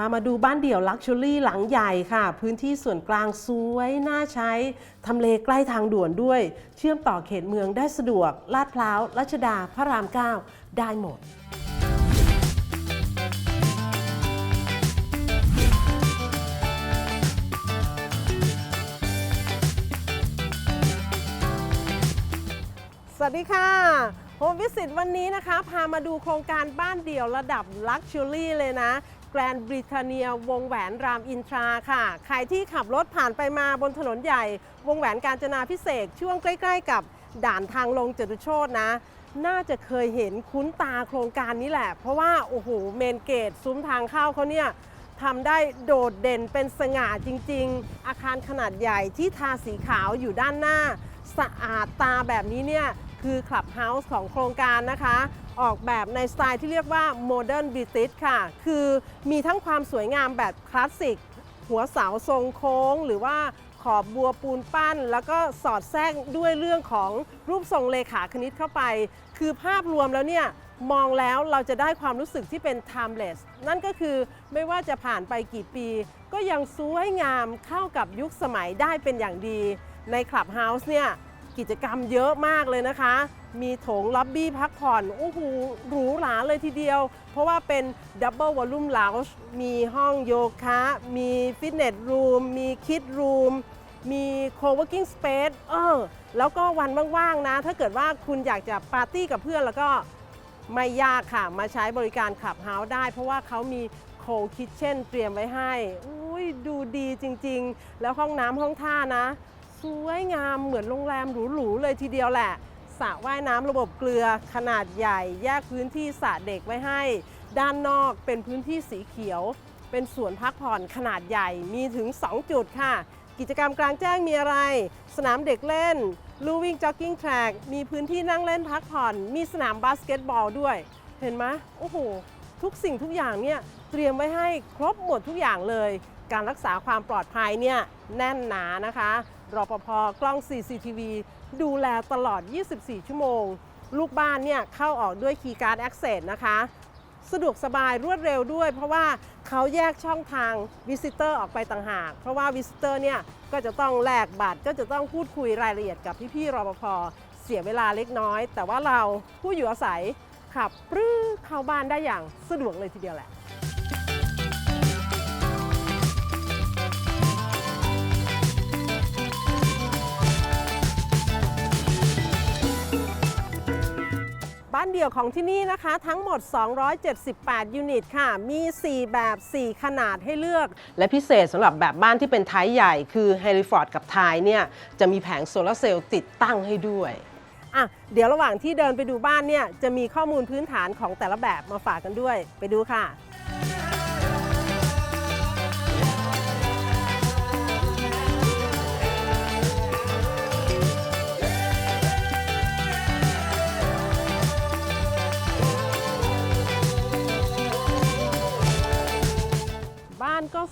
ามาดูบ้านเดี่ยวลักชัวรี่หลังใหญ่ค่ะ พื้นที่ส่วนกลางสวยน่าใช้ ทำเลใกล้ทางด่วนด้วย เชื่อมต่อเขตเมืองได้สะดวก ลาดพร้าว รัชดา พระราม 9 ได้หมดสวัสดีค่ะโฮมวิสิตวันนี้นะคะ พามาดูโครงการบ้านเดี่ยวระดับลักชัวรี่เลยนะ แกรนด์บริ a เนียวงแหวนรามอินทราค่ะ ใครที่ขับรถผ่านไปมาบนถนนใหญ่ วงแหวนการจนาพิเศษช่วงใกล้ ๆ กับด่านทางลงจตุโชตนะ น่าจะเคยเห็นคุ้นตาโครงการนี้แหละ เพราะว่า โอ้โห เมนเกตซุ้มทางเข้าเขาเนี่ยทำได้โดดเด่นเป็นสง่าจริง ๆ อาคารขนาดใหญ่ที่ทาสีขาวอยู่ด้านหน้า สะอาดตาแบบนี้เนี่ย คือคลับเฮาส์ของโครงการนะคะ ออกแบบในสไตล์ที่เรียกว่าโมเดิร์นบ i ติ s ค่ะ คือมีทั้งความสวยงามแบบคลาสสิก หัวเสาทรงโค้ง หรือว่าขอบบัวปูนปั้น แล้วก็สอดแทรกด้วยเรื่องของรูปทรงเลขาคณิตเข้าไป คือภาพรวมแล้วเนี่ยมองแล้วเราจะได้ความรู้สึกที่เป็น timeless นั่นก็คือไม่ว่าจะผ่านไปกี่ปี ก็ยังสวยงามเข้ากับยุคสมัยได้เป็นอย่างดี ในคลับเฮาส์เนี่ย กิจกรรมเยอะมากเลยนะคะ มีโถงล็อบบี้พักผ่อนโอ้โหหรูหราเลยทีเดียว เพราะว่าเป็นดับเบิลวอลลุ่มล u ว g e มีห้องโยคะ มีฟิตเนสรูม มีคิดรูม มีโค w ว r k i n g space เออ แล้วก็วันว่างๆนะ ถ้าเกิดว่าคุณอยากจะปาร์ตี้กับเพื่อนแล้วก็ไม่ยากค่ะ มาใช้บริการขับเฮาส์ได้ เพราะว่าเขามีโคคิทเช่นเตรียมไว้ให้ อุ้ยดูดีจริงๆ แล้วห้องน้ำห้องท่านะ สวยงามเหมือนโรงแรมหรูๆเลยทีเดียวแหละสระว่ายน้ำระบบเกลือขนาดใหญ่ แยกพื้นที่สระเด็กไว้ให้ ด้านนอกเป็นพื้นที่สีเขียว เป็นสวนพักผ่อนขนาดใหญ่มีถึง 2 จุดค่ะ กิจกรรมกลางแจ้งมีอะไร สนามเด็กเล่น ลูวิ่งจ็อกกิ้งแทร็กมีพื้นที่นั่งเล่นพักผ่อน มีสนามบาสเกตบอลด้วย เห็นไหมโอ้โห ทุกสิ่งทุกอย่างเนี่ยเตรียมไว้ให้ครบหมดทุกอย่างเลย การรักษาความปลอดภัยเนี่ยแน่นหนานะคะ รปภกล้อง CCTV ดูแลตลอด 24 ชั่วโมง ลูกบ้านเนี่ยเข้าออกด้วยคีย์การ์ด Access นะคะ สะดวกสบายรวดเร็วด้วย เพราะว่าเขาแยกช่องทาง Visitor ออกไปต่างหาก เพราะว่า Visitor เนี่ยก็จะต้องแลกบัตรก็จะต้องพูดคุยรายละเอียดกับพี่ๆรปภเสียเวลาเล็กน้อย แต่ว่าเราผู้อยู่อาศัยขับปรื้อเข้าบ้านได้อย่างสะดวกเลยทีเดียวแหละ บ้านเดี่ยวของที่นี่นะคะ ทั้งหมด 278 ยูนิตค่ะ มี 4 แบบ 4 ขนาดให้เลือก และพิเศษสำหรับแบบบ้านที่เป็นไทยใหญ่คือเฮลิฟอร์ดกับไทยเนี่ย จะมีแผงโซลาร์เซลล์ติดตั้งให้ด้วยอะเดี๋ยวระหว่างที่เดินไปดูบ้านเนี่ย จะมีข้อมูลพื้นฐานของแต่ละแบบมาฝากกันด้วย ไปดูค่ะ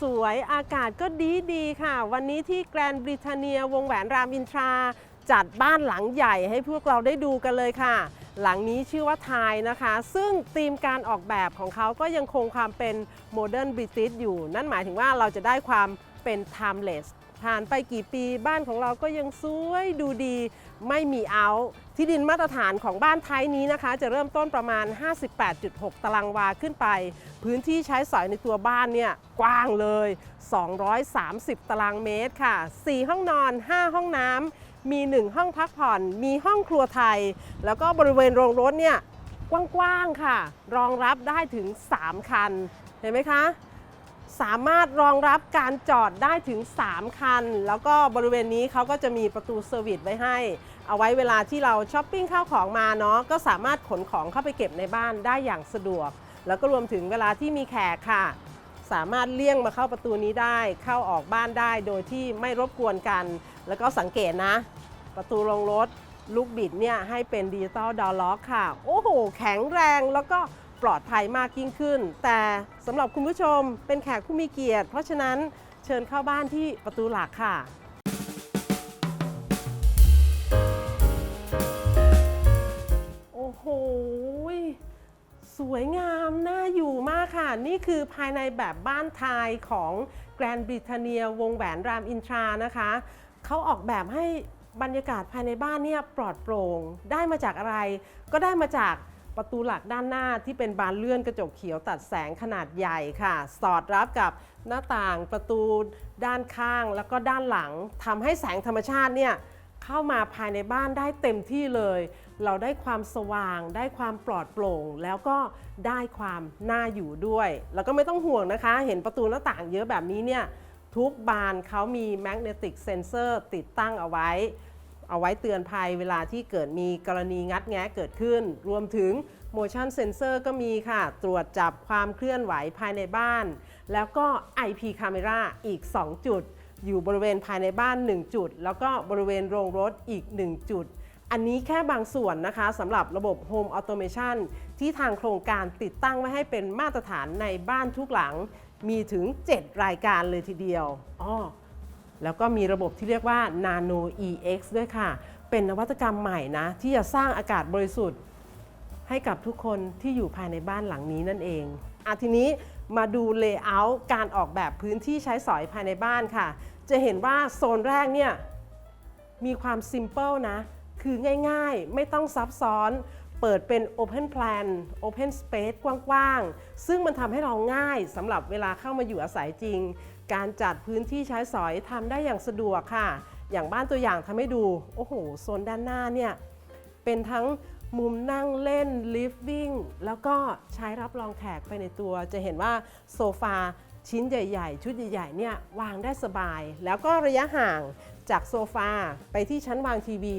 สวยอากาศก็ดีดีค่ะ วันนี้ที่แกรนด์บริ a เนียวงแหวนรามอินทรา จัดบ้านหลังใหญ่ให้พวกเราได้ดูกันเลยค่ะ หลังนี้ชื่อว่าไทยนะคะ ซึ่งธีมการออกแบบของเขาก็ยังคงความเป็นโมเดิร์นบริติชอยู่ นั่นหมายถึงว่าเราจะได้ความเป็น timeless ผ่านไปกี่ปีบ้านของเราก็ยังสวยดูดี ไม่มีเอา ที่ดินมาตรฐานของบ้านไทยนี้นะคะ จะเริ่มต้นประมาณ 58.6 ตารางวาขึ้นไป พื้นที่ใช้สอยในตัวบ้านเนี่ยกว้างเลย 230 ตารางเมตรค่ะ 4 ห้องนอน 5 ห้องน้ำมี 1 ห้องพักผ่อน มีห้องครัวไทย แล้วก็บริเวณโรงรถเนี่ยกว้างๆค่ะ รองรับได้ถึง 3 คัน เห็นไหมคะสามารถรองรับการจอดได้ถึง 3 คัน แล้วก็บริเวณนี้เขาก็จะมีประตูเซอร์วิสไว้ให้ เอาไว้เวลาที่เราช้อปปิ้งข้าวของมาเนาะก็สามารถขนของเข้าไปเก็บในบ้านได้อย่างสะดวก แล้วก็รวมถึงเวลาที่มีแขกค่ะ สามารถเลี่ยงมาเข้าประตูนี้ได้ เข้าออกบ้านได้โดยที่ไม่รบกวนกัน แล้วก็สังเกตนะ ประตูลงรถลูกบิดเนี่ยให้เป็นดิจิตอลดอลล็อกค่ะ โอ้โห แข็งแรงแล้วก็ปลอดภัยมากยิ่งขึ้น แต่สำหรับคุณผู้ชมเป็นแขกผู้มีเกียรติ เพราะฉะนั้นเชิญเข้าบ้านที่ประตูหลักค่ะ สวยงามน่าอยู่มากค่ะ นี่คือภายในแบบบ้านไทยของแกรนด์บริเทเนียวงแหวนรามอินทรานะคะเขาออกแบบให้บรรยากาศภายในบ้านเนี่ยปลอดโปร่งได้มาจากอะไร ก็ได้มาจากประตูหลักด้านหน้าที่เป็นบานเลื่อนกระจกเขียวตัดแสงขนาดใหญ่ค่ะ สอดรับกับหน้าต่างประตูด้านข้างแล้วก็ด้านหลังทำให้แสงธรรมชาติเนี่ยเข้ามาภายในบ้านได้เต็มที่เลย เราได้ความสว่าง ได้ความปลอดโปร่ง แล้วก็ได้ความน่าอยู่ด้วย แล้วก็ไม่ต้องห่วงนะคะ เห็นประตูหน้าต่างเยอะแบบนี้เนี่ยทุกบานเขามี magnetic sensor ติดตั้งเอาไว้ เอาไว้เตือนภัยเวลาที่เกิดมีกรณีงัดแงะเกิดขึ้น รวมถึง motion sensor ก็มีค่ะ ตรวจจับความเคลื่อนไหวภายในบ้าน แล้วก็ IP camera อีก 2 จุด อยู่บริเวณภายในบ้าน 1 จุด แล้วก็บริเวณโรงรถอีก 1 จุด อันนี้แค่บางส่วนนะคะสำหรับระบบ Home Automation ที่ทางโครงการติดตั้งไว้ให้เป็นมาตรฐานในบ้านทุกหลัง มีถึง 7 รายการเลยทีเดียวอ้อแล้วก็มีระบบที่เรียกว่า Nano EX ด้วยค่ะ เป็นนวัตกรรมใหม่นะ ที่จะสร้างอากาศบริสุทธิ์ ให้กับทุกคนที่อยู่ภายในบ้านหลังนี้นั่นเองอะทีนี้มาดูเลเยอร์การออกแบบพื้นที่ใช้สอยภายในบ้านค่ะ จะเห็นว่าโซนแรกเนี่ยมีความซิมเ l ิลนะ คือง่ายๆ ไม่ต้องซับซ้อน เปิดเป็น Open Plan Open Space กว้างๆ ซึ่งมันทำให้เราง่ายสำหรับเวลาเข้ามาอยู่อาศัยจริง การจัดพื้นที่ใช้สอยทำได้อย่างสะดวกค่ะ อย่างบ้านตัวอย่างทำให้ดู โอ้โห โซนด้านหน้าเนี่ยเป็นทั้งมุมนั่งเล่น living แล้วก็ใช้รับรองแขกไปในตัว จะเห็นว่าโซฟาชิ้นใหญ่ ๆ ชุดใหญ่ ๆ เนี่ยวางได้สบาย แล้วก็ระยะห่างจากโซฟาไปที่ชั้นวางทีวี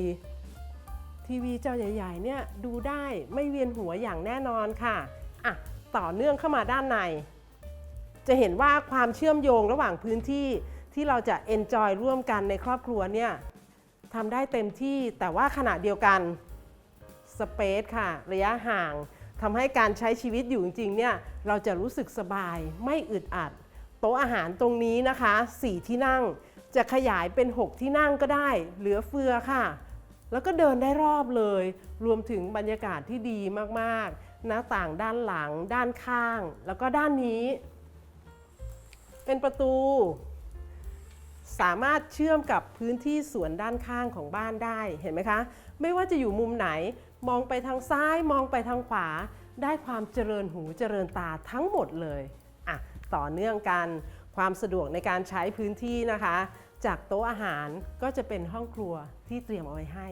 ทีวีจอใหญ่ๆเนี่ยดูได้ไม่เวียนหัวอย่างแน่นอนค่ะอะ ต่อเนื่องเข้ามาด้านใน จะเห็นว่าความเชื่อมโยงระหว่างพื้นที่ที่เราจะ enjoy ร่วมกันในครอบครัวเนี่ยทำได้เต็มที่แต่ว่าขณะเดียวกันสเปซค่ะ ระยะห่างทำให้การใช้ชีวิตอยู่จริงๆเนี่ยเราจะรู้สึกสบายไม่อึดอัด โต๊ะอาหารตรงนี้นะคะ 4 ที่นั่งจะขยายเป็น 6 ที่นั่งก็ได้ เหลือเฟือค่ะ แล้วก็เดินได้รอบเลย รวมถึงบรรยากาศที่ดีมากๆ หน้าต่างด้านหลัง ด้านข้าง แล้วก็ด้านนี้ เป็นประตู สามารถเชื่อมกับพื้นที่สวนด้านข้างของบ้านได้เห็นไหมคะ ไม่ว่าจะอยู่มุมไหน มองไปทางซ้ายมองไปทางขวา ได้ความเจริญหูเจริญตาทั้งหมดเลยอะต่อเนื่องกันความสะดวกในการใช้พื้นที่นะคะ จากโต๊ะอาหารก็จะเป็นห้องครัวที่เตรียมเอาไว้ให้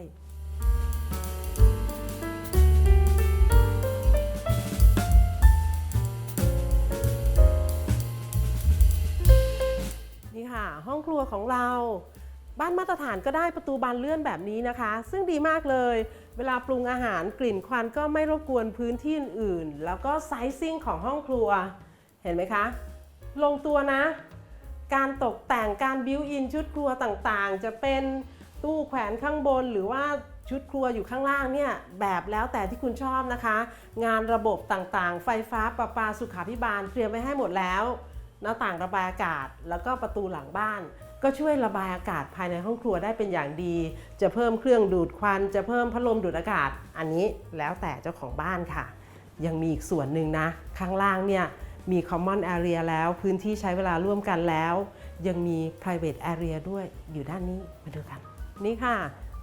นี่ค่ะ ห้องครัวของเราบ้านมาตรฐานก็ได้ประตูบานเลื่อนแบบนี้นะคะ ซึ่งดีมากเลย เวลาปรุงอาหารกลิ่นควันก็ไม่รบกวนพื้นที่อื่นๆแล้วก็ไซซิ่งของห้องครัว เห็นไหมคะ ลงตัวนะ การตกแต่งการบิวอินชุดครัวต่างๆ จะเป็นตู้แขวนข้างบนหรือว่าชุดครัวอยู่ข้างล่างเนี่ยแบบแล้วแต่ที่คุณชอบนะคะ งานระบบต่างๆ ไฟฟ้าประปาสุขาพิบาลเตรียมไว้ให้หมดแล้ว หน้าต่างระบายอากาศ แล้วก็ประตูหลังบ้าน ก็ช่วยระบายอากาศภายในห้องครัวได้เป็นอย่างดี จะเพิ่มเครื่องดูดควัน จะเพิ่มพัดลมดูดอากาศ อันนี้แล้วแต่เจ้าของบ้านค่ะ ยังมีอีกส่วนหนึ่งนะ ข้างล่างเนี่ย มี common area แล้ว พื้นที่ใช้เวลาร่วมกันแล้ว ยังมี private area ด้วยอยู่ด้านนี้มาดูกัน นี่ค่ะ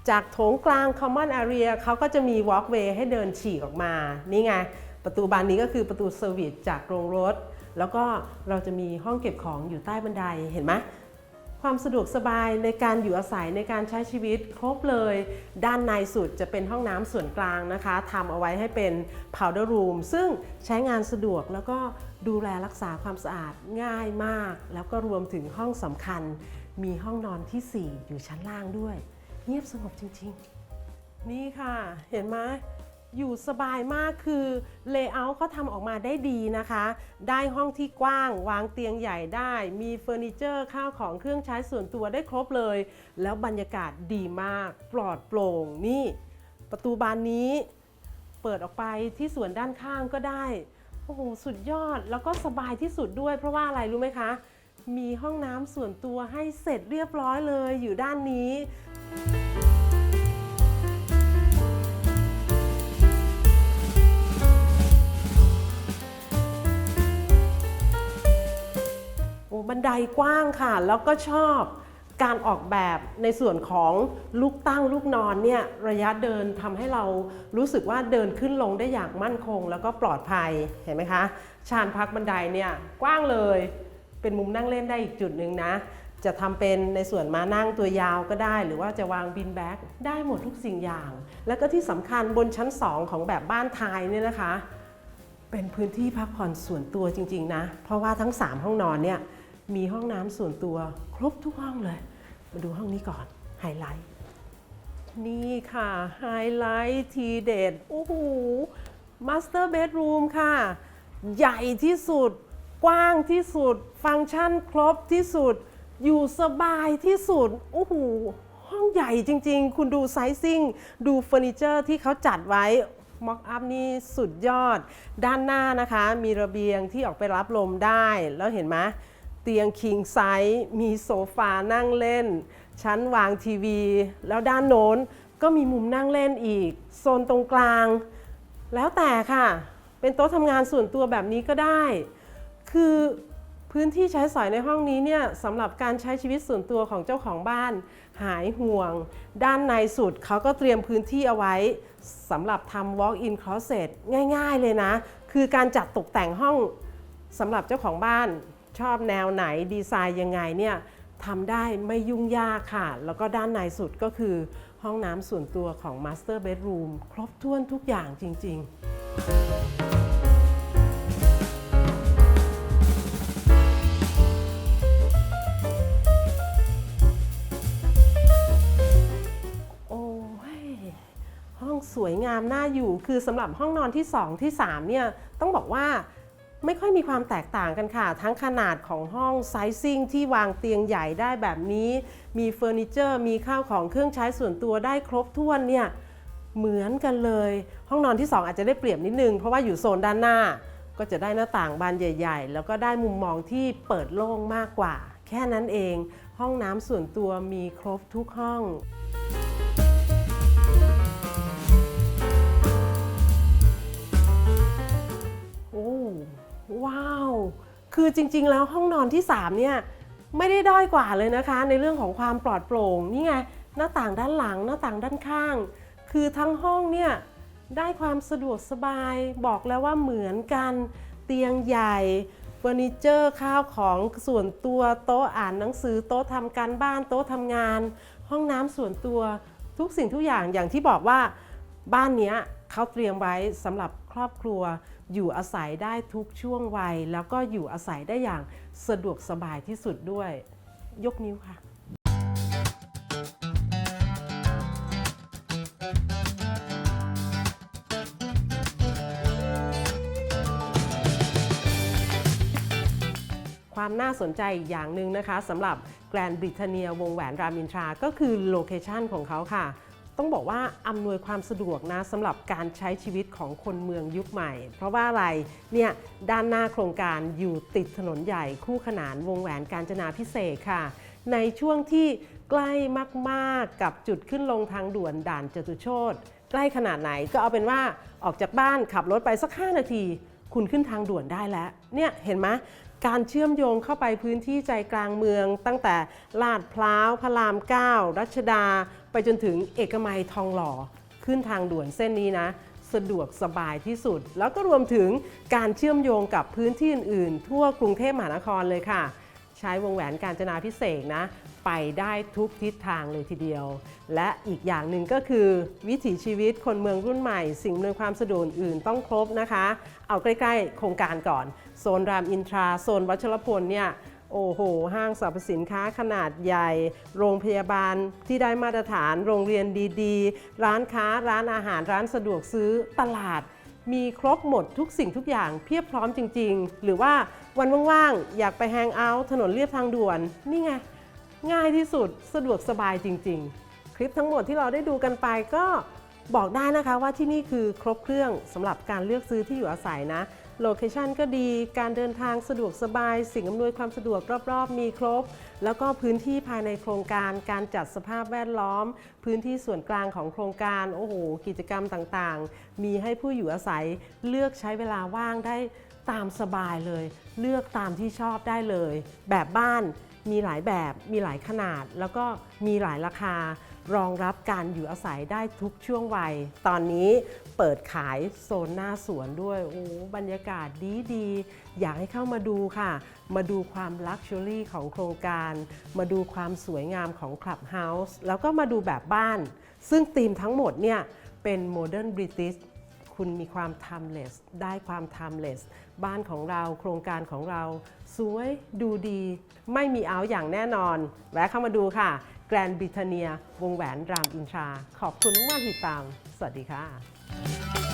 จากโถงกลาง common area เขาก็จะมี walkway ให้เดินฉีกออกมา นี่ไง ประตูบานนี้ก็คือประตูเซอร์วิสจากโรงรถ แล้วก็เราจะมีห้องเก็บของอยู่ใต้บันไดเห็นไหม ความสะดวกสบายในการอยู่อาศัยในการใช้ชีวิตครบเลย ด้านในสุดจะเป็นห้องน้ำส่วนกลางนะคะทำเอาไว้ให้เป็น powder room ซึ่งใช้งานสะดวกแล้วก็ดูแลรักษาความสะอาดง่ายมาก แล้วก็รวมถึงห้องสำคัญ มีห้องนอนทีสี่4 อยู่ชั้นล่างด้วย เงียบสงบจริงๆ นี่ค่ะ เห็นไหม อยู่สบายมากคือเลเยอร์เขาทำออกมาได้ดีนะคะ ได้ห้องที่กว้างวางเตียงใหญ่ได้ มีเฟอร์นิเจอร์ข้าวของเครื่องใช้ส่วนตัวได้ครบเลย แล้วบรรยากาศดีมาก ปลอดโปร่งนี่ ประตูบานนี้เปิดออกไปที่สวนด้านข้างก็ได้ โอ้โห สุดยอดแล้วก็สบายที่สุดด้วย เพราะว่าอะไรรู้ไหมคะ มีห้องน้ำส่วนตัวให้เสร็จเรียบร้อยเลยอยู่ด้านนี้ บันไดกว้างค่ะ แล้วก็ชอบการออกแบบในส่วนของลูกตั้งลูกนอนเนี่ยระยะเดินทำให้เรารู้สึกว่าเดินขึ้นลงได้อย่างมั่นคง แล้วก็ปลอดภัยเห็นไหมคะชานพักบันไดเนี่ยกว้างเลย เป็นมุมนั่งเล่นได้อีกจุดหนึ่งนะ จะทำเป็นในส่วนมานั่งตัวยาวก็ได้ หรือว่าจะวางบินแบ็กได้หมดทุกสิ่งอย่าง แล้วก็ที่สำคัญบนชั้น 2 ของแบบบ้านไทยเนี่ยนะคะ เป็นพื้นที่พักผ่อนส่วนตัวจริง ๆ นะ เพราะว่าทั้ง 3 ห้องนอนเนี่ย มีห้องน้ำส่วนตัวครบทุกห้องเลย มาดูห้องนี้ก่อนไฮไลท์นี่ค่ะไฮไลท์ทีเด็ดโอ้โหมาสเตอร์เบดรูมค่ะ ใหญ่ที่สุด กว้างที่สุด ฟังก์ชันครบที่สุด อยู่สบายที่สุดโอ้โหห้องใหญ่จริง ๆ คุณดูไซซิ่ง ดูเฟอร์นิเจอร์ที่เขาจัดไว้ม็อกอัพนี่สุดยอด ด้านหน้านะคะ มีระเบียงที่ออกไปรับลมได้ แล้วเห็นไหม เตียงคิงไซส์มีโซฟานั่งเล่น ชั้นวางทีวี แล้วด้านโน้นก็มีมุมนั่งเล่นอีก โซนตรงกลาง แล้วแต่ค่ะ เป็นโต๊ะทำงานส่วนตัวแบบนี้ก็ได้ คือพื้นที่ใช้สอยในห้องนี้เนี่ยสำหรับการใช้ชีวิตส่วนตัวของเจ้าของบ้าน หายห่วง ด้านในสุดเขาก็เตรียมพื้นที่เอาไว้สำหรับทำ walk-in closet ง่าย ๆ เลยนะ คือการจัดตกแต่งห้องสำหรับเจ้าของบ้าน ชอบแนวไหนดีไซน์ยังไงเนี่ยทำได้ไม่ยุ่งยากค่ะ แล้วก็ด้านในสุดก็คือห้องน้ำส่วนตัวของ Master Bedroom ครบถ้วนทุกอย่างจริงๆโอ้ยห้องสวยงามน่าอยู่คือสำหรับห้องนอนที่ 2 ที่3เนี่ยต้องบอกว่า ไม่ค่อยมีความแตกต่างกันค่ะ ทั้งขนาดของห้องไซซิ่งที่วางเตียงใหญ่ได้แบบนี้ มีเฟอร์นิเจอร์ มีข้าวของเครื่องใช้ส่วนตัวได้ครบถ้วนเนี่ยเหมือนกันเลย ห้องนอนที่ 2 อาจจะได้เปรียบนิดนึง เพราะว่าอยู่โซนด้านหน้า ก็จะได้หน้าต่างบานใหญ่ ๆ แล้วก็ได้มุมมองที่เปิดโล่งมากกว่า แค่นั้นเอง ห้องน้ำส่วนตัวมีครบทุกห้อง ว้าว คือจริงๆ แล้วห้องนอนที่ 3 เนี่ย ไม่ได้ด้อยกว่าเลยนะคะ ในเรื่องของความปลอดโปร่งนี่ไงหน้าต่างด้านหลังหน้าต่างด้านข้าง คือทั้งห้องเนี่ยได้ความสะดวกสบายบอกแล้วว่าเหมือนกัน เตียงใหญ่เฟอร์นิเจอร์ข้าวของส่วนตัวโต๊ะอ่านหนังสือโต๊ะทำการบ้านโต๊ะทำงาน ห้องน้ำส่วนตัวทุกสิ่งทุกอย่างอย่างที่บอกว่าบ้านเนี้ยเขาเตรียมไว้สำหรับครอบครัว อยู่อาศัยได้ทุกช่วงวัย แล้วก็อยู่อาศัยได้อย่างสะดวกสบายที่สุดด้วย ยกนิ้วค่ะความน่าสนใจอีกอย่างหนึ่งนะคะสำหรับแกรนด์บริเทเนียวงแหวนรามินทรา ก็คือโลเคชันของเขาค่ะ ต้องบอกว่าอำนวยความสะดวกนะสำหรับการใช้ชีวิตของคนเมืองยุคใหม่ เพราะว่าอะไรเนี่ยด้านหน้าโครงการอยู่ติดถนนใหญ่คู่ขนานวงแหวนการจนาพิเศษค่ะ ในช่วงที่ใกล้มากๆกับจุดขึ้นลงทางด่วนด่านจตุโชตใกล้ขนาดไหนก็เอาเป็นว่าออกจากบ้านขับรถไปสัก 5 นาที คุณขึ้นทางด่วนได้แล้วเนี่ยเห็นไหม การเชื่อมโยงเข้าไปพื้นที่ใจกลางเมือง ตั้งแต่ลาดพร้าวพระราม 9 รัชดา ไปจนถึงเอกมัยทองหล่อ ขึ้นทางด่วนเส้นนี้นะ สะดวกสบายที่สุด แล้วก็รวมถึงการเชื่อมโยงกับพื้นที่อื่นๆ ทั่วกรุงเทพมหานครเลยค่ะ ใช้วงแหวนการจนาพิเศษนะ ไปได้ทุกทิศทางเลยทีเดียว และอีกอย่างหนึ่งก็คือ วิถีชีวิตคนเมืองรุ่นใหม่ สิ่งอำนวยความสะดวกอื่นต้องครบนะคะ เอาใกล้ๆ โครงการก่อน โซนรามอินทรา โซนวัชรพลเนี่ยโอ้โห ห้างสรรพสินค้าขนาดใหญ่ โรงพยาบาลที่ได้มาตรฐาน โรงเรียนดีๆ ร้านค้า ร้านอาหาร ร้านสะดวกซื้อ ตลาด มีครบหมดทุกสิ่งทุกอย่างเพียบพร้อมจริง ๆ หรือว่าวันว่างๆ อยากไปแฮงเอาท์ถนนเลียบทางด่วน นี่ไง ง่ายที่สุด สะดวกสบายจริง ๆ คลิปทั้งหมดที่เราได้ดูกันไปก็บอกได้นะคะว่าที่นี่คือครบเครื่องสำหรับการเลือกซื้อที่อยู่อาศัยนะ โลเคชันก็ดี การเดินทางสะดวกสบาย สิ่งอำนวยความสะดวกรอบๆ มีครบ แล้วก็พื้นที่ภายในโครงการ การจัดสภาพแวดล้อม พื้นที่ส่วนกลางของโครงการ โอ้โห กิจกรรมต่างๆ มีให้ผู้อยู่อาศัยเลือกใช้เวลาว่างได้ตามสบายเลย เลือกตามที่ชอบได้เลย แบบบ้านมีหลายแบบ มีหลายขนาด แล้วก็มีหลายราคา รองรับการอยู่อาศัยได้ทุกช่วงวัย ตอนนี้ เปิดขายโซนหน้าสวนด้วยโอ้บรรยากาศดีดีอยากให้เข้ามาดูค่ะ มาดูความลักชัวรี่ของโครงการ มาดูความสวยงามของคลับเฮาส์แล้วก็มาดูแบบบ้าน ซึ่งธีมทั้งหมดเนี่ยเป็นโมเดิร์นบริติชคุณมีความ timeless ได้ความ timeless บ้านของเราโครงการของเรา สวยดูดี ไม่มีเอาอย่างแน่นอน แวะเข้ามาดูค่ะ แกรนด์บริเทเนีย วงแหวนรามอินทรา ขอบคุณมากๆที่ติดตาม สวัสดีค่ะ Bye.